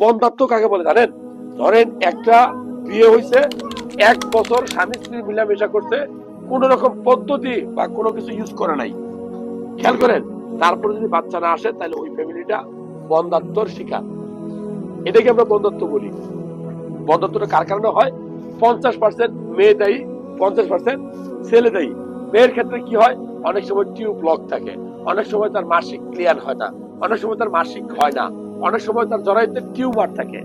বন্ধাত্ম কাকে বলে জানেন? ধরেন একটা বিয়ে হয়েছে এক বছর স্বামী স্ত্রী মিলামেশা করছে, কোন রকম পদ্ধতি বা কোনো কিছু ইউজ করে নাই। খেয়াল করেন, তারপরে যদি বাচ্চা না আসে, তাহলে ওই ফ্যামিলিটা বন্ধাত্মর শিকার। এটাকে আমরা বন্ধত্ব বলি। বন্ধত্বটা কার কারণে হয়? পঞ্চাশ পার্সেন্ট মেয়ে দায়ী, পঞ্চাশ পার্সেন্ট ছেলে দায়ী। মেয়ের ক্ষেত্রে কি হয়? অনেক সময় টিউব ব্লক থাকে, অনেক সময় তার মাসিক ক্লিয়ার হয় না, অনেক সময় তার মাসিক হয় না। অনেক সময় তার জরাইতে টিউমার থাকে,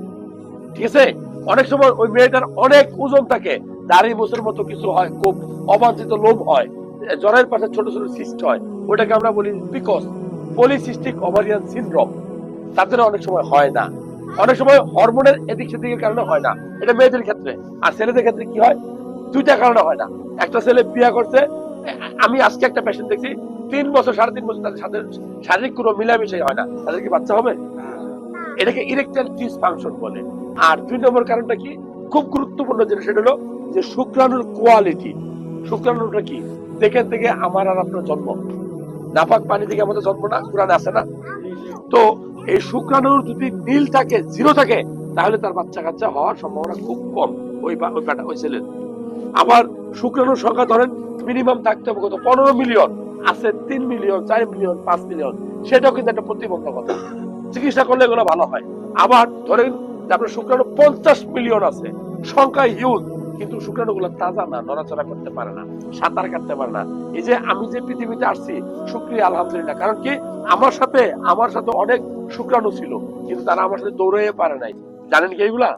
ঠিক আছে? অনেক সময় ওই মেয়েটার অনেক ওজন থাকে, দাড়ি বছর মতো কিছু হয়, খুব অবাঞ্ছিত লোভ হয় জ্বরের পাশে ছোট ছোট সিস্ট হয়, ওটাকে আমরা বলি বিকজ পলিসিস্টিক ওভারিয়ান সিনড্রোম। তাদের অনেক সময় হয় না। অনেক সময় হরমোনের এদিক সেদিকের কারণে হয় না। এটা মেয়েদের ক্ষেত্রে। আর ছেলেদের ক্ষেত্রে কি হয়? দুইটা কারণে হয় না। একটা ছেলে বিয়ে করছে, আমি আজকে একটা পেশেন্ট দেখছি, তিন বছর, সাড়ে তিন বছর তাদের সাথে শারীরিক কোনো মিলামিশাই হয় না। তাদের কি বাচ্চা হবে? এটাকে ইরেকটাইল ডিসফাংশন বলে। আর দুই নম্বর কারণটা কি? খুব গুরুত্বপূর্ণ যেটা সেটা হলো যে শুক্রাণুর কোয়ালিটি শুক্রাণুটা কি? যেখান থেকে আমার আর আপনার জন্ম। নাপাক পানি থেকে আমাদের জন্ম না, কোরআনে আছে না? তো এই শুক্রাণুর যদি নীল থাকে জিরো থাকে, তাহলে তার বাচ্চা কাচ্চা হওয়ার সম্ভাবনা খুব কম ওই ওই ছেলের আবার শুক্রাণুর সংখ্যা ধরেন মিনিমাম থাকতে হবে কত? পনেরো মিলিয়ন আছে তিন মিলিয়ন চার মিলিয়ন পাঁচ মিলিয়ন সেটাও কিন্তু একটা প্রতিবন্ধকতা। চিকিৎসা করলে এগুলো ভালো হয়। আবার ধরেন আপনার শুক্রাণু পঞ্চাশ মিলিয়ন আছে সংখ্যা হিউজ কিন্তু শুক্রাণু গুলো তাজা না, নড়াচড়া করতে পারে না, সাঁতার কাটতে পারে না। এই যে আমি যে পৃথিবীতে আসছি শুক্রিয়া আলহামদুলিল্লাহ। কারণ কি? আমার সাথে আমার সাথে অনেক শুক্রাণু ছিল, কিন্তু তারা আমার সাথে দৌড়ে পারে নাই। জানেন কি এগুলা